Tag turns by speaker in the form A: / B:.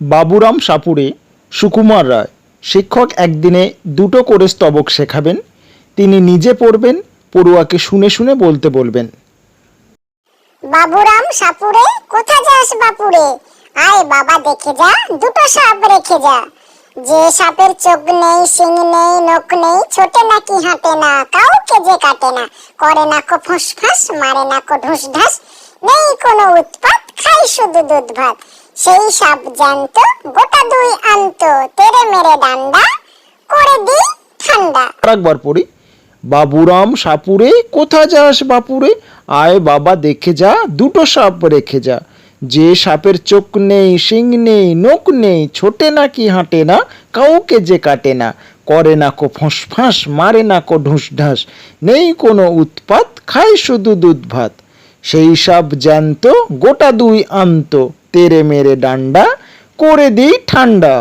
A: বাবুরাম সাপুরে সুকুমার রায়। শিক্ষক একদিনে দুটো করে স্তবক শেখাবেন, তিনি নিজে পড়বেন, পড়ুয়াকে শুনে শুনে বলতে বলবেন।
B: বাবুরাম সাপুরে কোথা যাস বাপুরে? আয় বাবা, দেখে যা, দুটো সাপ রেখে যা। যে সাপের চোখ নেই, শিং নেই, নখ নেই, ছোটে নাকি হাঁটে না, কাউকে যে কাটে না। করে না কো ফুসফাস মারে না কো ঢুস ঢাস, নেই কোনো উৎপাত, খাই শুধু দুধ ভাত। সেই সাপ জ্যান্ত গোটা দুই আনত তেরে মেরে ডান্ডা, করে দি ঠান্ডা।
A: আর একবার পড়ি, বাবুরাম সাপুরে, কোথা যাস বাপুরে? আয় বাবা, দেখে যা, দুটো সাপ রেখে যা। যে সাপের চোখ নেই, শিং নেই নখ নেই, ছোটে না কি হাঁটে না, কাউকে যে কাটে না। করে না কো ফোঁস মারে না কো ঢুস ঢাস। নেই কোনো উৎপাত, খায় শুধু দুধ ভাত। সেই সাপ জ্যান্ত গোটা দুই আন্ত তেরে মেরে ডান্ডা করে দিই ঠান্ডা।